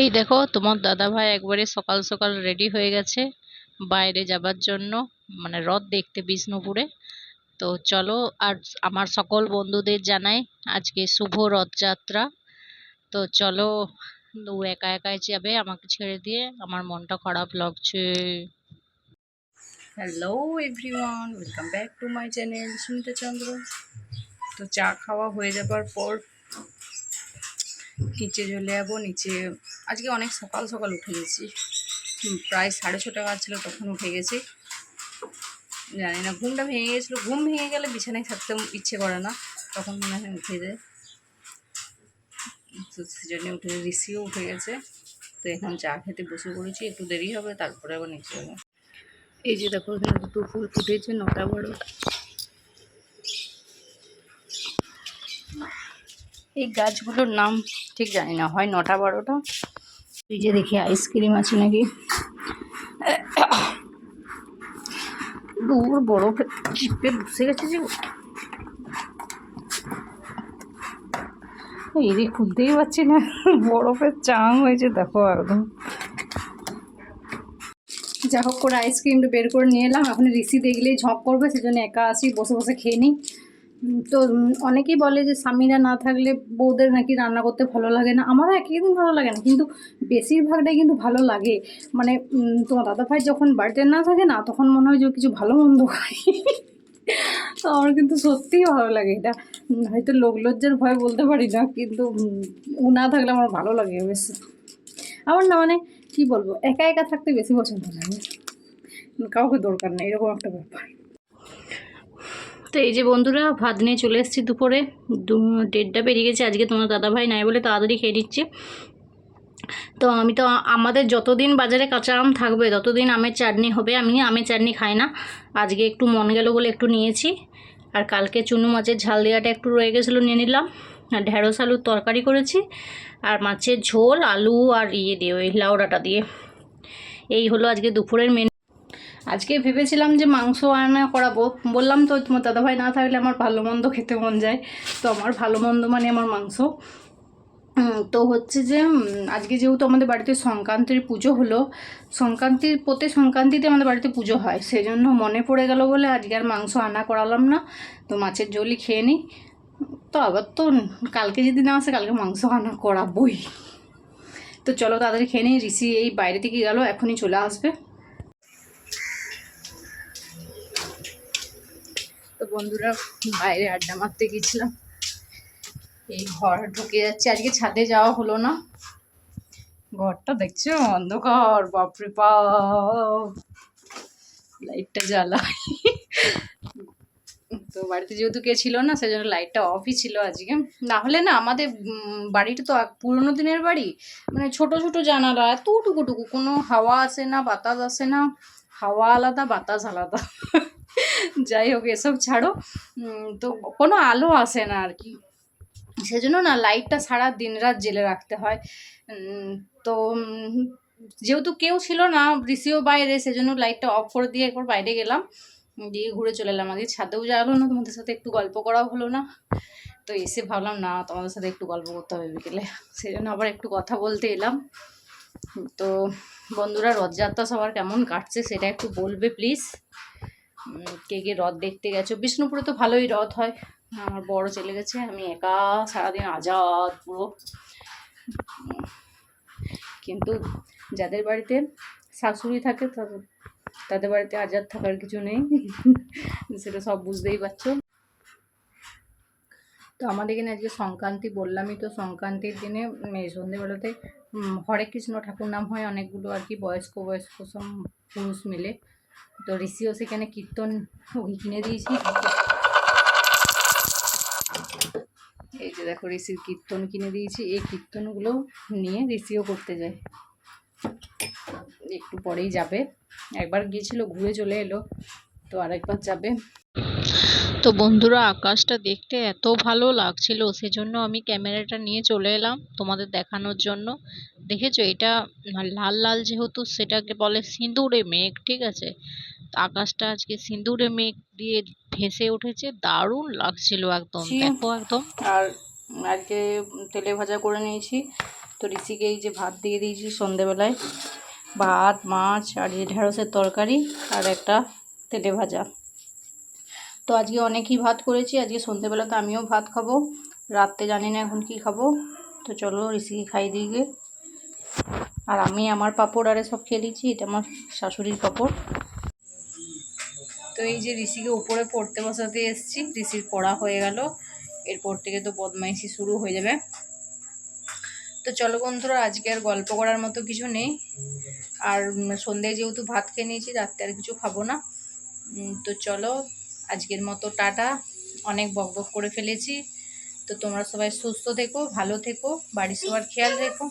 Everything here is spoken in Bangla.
এই দেখো, তোমার দাদা ভাই একবারে সকাল সকাল রেডি হয়ে গেছে বাইরে যাবার জন্য মানে রথ দেখতে বিষ্ণুপুরে। তো চলো, আর আমার সকল বন্ধুদের জানাই আজকে শুভ রথযাত্রা। তো চলো, ও একা একাই যাবে আমাকে ছেড়ে দিয়ে, আমার মনটা খারাপ লাগছে। Hello everyone welcome back to my channel Sumita Chandra তো চা খাওয়া হয়ে যাবার পর নিচে চলে যাব, নিচে আজকে অনেক সকাল সকাল উঠে গেছি। প্রায় সাড়ে ছটা বাজছিল, তখন উঠে গেছি। জানি না, ঘুমটা ভেঙে গেছিল। ঘুম ভেঙে গেলে বিছানায় থাকতে ইচ্ছে করে না, তখন মনে হয় উঠে যায়। তো সেজন্য উঠে রিসিও উঠে গেছে। তো এখন চা খেতে বসে পড়েছি, একটু দেরি হবে, তারপরে আবার নিচে যাব। এই যে দেখো, এখানে দুটো ফুল ফুটেছে, নটা বারোটা এই গাছগুলোর নাম ঠিক জানি না, হয় নটা বারোটা। এই যে দেখি আইসক্রিম আছে নাকি? দূর বরফে চিপে বসে গেছে যে। এই রে, খুলতেই পারছি না। বরফের চাং হয়েছে, দেখো একদম। যা হোক করে আইসক্রিমটা বের করে নিয়ে এলাম। এখন রিসি দেখলেই ঝঁক করবে, সেজন্য একা আসি, বসে বসে খেয়ে নিই। তো অনেকেই বলে যে স্বামীরা না থাকলে বউদের নাকি রান্না করতে ভালো লাগে না। আমারও একই দিন ভালো লাগে না, কিন্তু বেশিরভাগটাই কিন্তু ভালো লাগে। মানে তোমার দাদা ভাই যখন বাড়িতে না থাকে না, তখন মনে হয় যে কিছু ভালো মন্দ খাই তো আমার কিন্তু সত্যিই ভালো লাগে এটা। হয়তো লোক লজ্জার ভয় বলতে পারি না, কিন্তু ও না থাকলে আমার ভালো লাগে বেশ আমার না মানে কি বলব, একা একা থাকতে বেশি পছন্দ লাগে। কাউকে দরকার নেই, এরকম একটা ব্যাপার। তো এই যে বন্ধুরা, ভাত নিয়ে চলে এসেছি দুপুরে। দু- দেড়টা পেরিয়ে গেছে, আজকে তোমার দাদাভাই নাই বলে তাড়াতাড়ি খেয়ে নিচ্ছি। তো আমি তো, আমাদের যতদিন বাজারে কাঁচা আম থাকবে, ততদিন আমের চাটনি হবে। আমি আমের চাটনি খাই না। আজকে একটু মন গেল বলে একটু নিয়েছি। আর কালকে চুনু মাছের ঝাল দেওয়াটা একটু রয়ে গেছিল, নিয়ে নিলাম। আর ঢেঁড়স আলুর তরকারি করেছি। আর মাছের ঝোল, আলু আর ইয়ে দিয়ে, ওই লাউডাটা দিয়ে। এই হলো আজকে দুপুরের মেনু আজকে ভেবেছিলাম যে মাংস রান্না করাবো। বললাম তো, তোমার দাদাভাই না থাকলে আমার ভালো মন্দ খেতে মন যায়। তো আমার ভালো মন্দ মানে আমার মাংস। তো হচ্ছে যে আজকে যেহেতু আমাদের বাড়িতে সংক্রান্তির পুজো হলো, সংক্রান্তির প্রতি সংক্রান্তিতে আমাদের বাড়িতে পুজো হয়। সেই জন্য মনে পড়ে গেল বলে আজকে আর মাংস আনা করালাম না। তো মাছের ঝোলই খেয়ে নিই। তো আবার তো কালকে যদি না আসে, কালকে মাংস আনা করাবই। তো চলো তাদের খেয়ে নিই। ঋষি এই বাইরে থেকে গেল, এখনই চলে আসবে। তো বন্ধুরা বাইরে আড্ডা মারতে গেছিলাম। এই ঘর ঢুকে যাচ্ছে। আজকে ছাদে যাওয়া হলো না। ঘরটা দেখছ? অন্ধকার, বাপরে বাপ। লাইটটা জ্বালাই। তো বাড়িতে যেহেতু কে ছিল না, সেজন্য লাইটটা অফই ছিল আজকে। না হলে না, আমাদের বাড়িটা তো পুরোনো দিনের বাড়ি। মানে ছোট ছোট জানালা এতটুকু টুকু কোনো হাওয়া আসে না, বাতাস আসে না। হাওয়া আলাদা, বাতাস আলাদা। যাই হোক, এসব ছাড়ো। তো কোনো আলো আসে না আর কি। সেজন্য না লাইটটা সারা দিন রাত জেলে রাখতে হয়। তো যেহেতু কেউ ছিল না, ঋষিও বাইরে, সেজন্য লাইটটা অফ করে দিয়ে একবার বাইরে গেলাম। দিয়ে ঘুরে চলে এলাম। আজকে ছাদেও যাওয়া হলো না, তোমাদের সাথে একটু গল্প করাও হলো না। তো এসে ভাবলাম, না, তোমাদের সাথে একটু গল্প করতে হবে বিকেলে। সেই জন্য আবার একটু কথা বলতে এলাম। তো, বন্ধুরা, রথযাত্রা সবার কেমন কাটছে, সেটা একটু বলবে প্লিজ কে কে রথ দেখতে গেছো। বিষ্ণুপুরে তো ভালোই রথ হয়। আমার বড় চলে গেছে, আমি একা সারাদিন আজাদ পুরো। কিন্তু যাদের বাড়িতে শাশুড়ি থাকে, তাদের বাড়িতে আজাদ থাকার কিছু নেই। সেটা সব বুঝতেই পারছ। তো আমাদের এখানে আজকে সংক্রান্তি, বললামই তো সংক্রান্তির দিনে সন্ধেবেলাতে হরে কৃষ্ণ ঠাকুর নাম হয়, অনেকগুলো আর কি বয়স্ক বয়স্ক সব পুরুষ মিলে। তো ঋষিও সেখানে কীর্তন ওই কিনে দিয়েছি। এই যে দেখো ঋষির কীর্তন কিনে দিয়েছি। এই কীর্তনগুলো নিয়ে ঋষিও করতে যায়। একটু পরেই যাবে। একবার গিয়েছিল, ঘুরে চলে এলো। তো আরেকবার যাবে। তো বন্ধুরা আকাশটা দেখতে এত ভালো লাগছিল সেজন্য আমি ক্যামেরাটা নিয়ে চলে এলাম তোমাদের দেখানোর জন্য। দেখেছ? এটা লাল লাল যেহেতু সেটাকে বলে সিঁদুরে মেঘ ঠিক আছে? আকাশটা আজকে সিঁদুরে মেঘ দিয়ে ভেসে উঠেছে দারুণ লাগছিল একদম। দেখো একদম। আর আজকে তেলে ভাজা করে নিয়েছি। তো ঋষিকে এই যে ভাত দিয়ে দিয়েছি সন্ধেবেলায়। ভাত মাছ আর এই ঢেঁড়সের তরকারি আর একটা তেলে ভাজা। তো আজকে অনেকই ভাত করেছি। আজকে সন্ধেবেলাতে আমিও ভাত খাব। রাত্রে জানি না এখন কি খাব। তো চলো ঋষিকে খাই দিয়ে। আর আমি আমার পাপড় আরে সব খেয়ে নিয়েছি এটা আমার শাশুড়ির পাঁপড়। তো এই যে ঋষিকে উপরে পড়তে বসাতে এসেছি, ঋষির পড়া হয়ে গেল। এরপর থেকে তো বদমাইশি শুরু হয়ে যাবে। তো চলো বন্ধুরা, আজকে আর গল্প করার মতো কিছু নেই। আর সন্ধ্যায় যেহেতু ভাত খেয়ে নিয়েছি, রাত্রে আর কিছু খাব না। তো চলো আজকের মতো টাটা। অনেক বক করে ফেলেছি। তো তোমরা সবাই সুস্থ থেকো, ভালো থেকো বাড়ির সবার খেয়াল রেখো।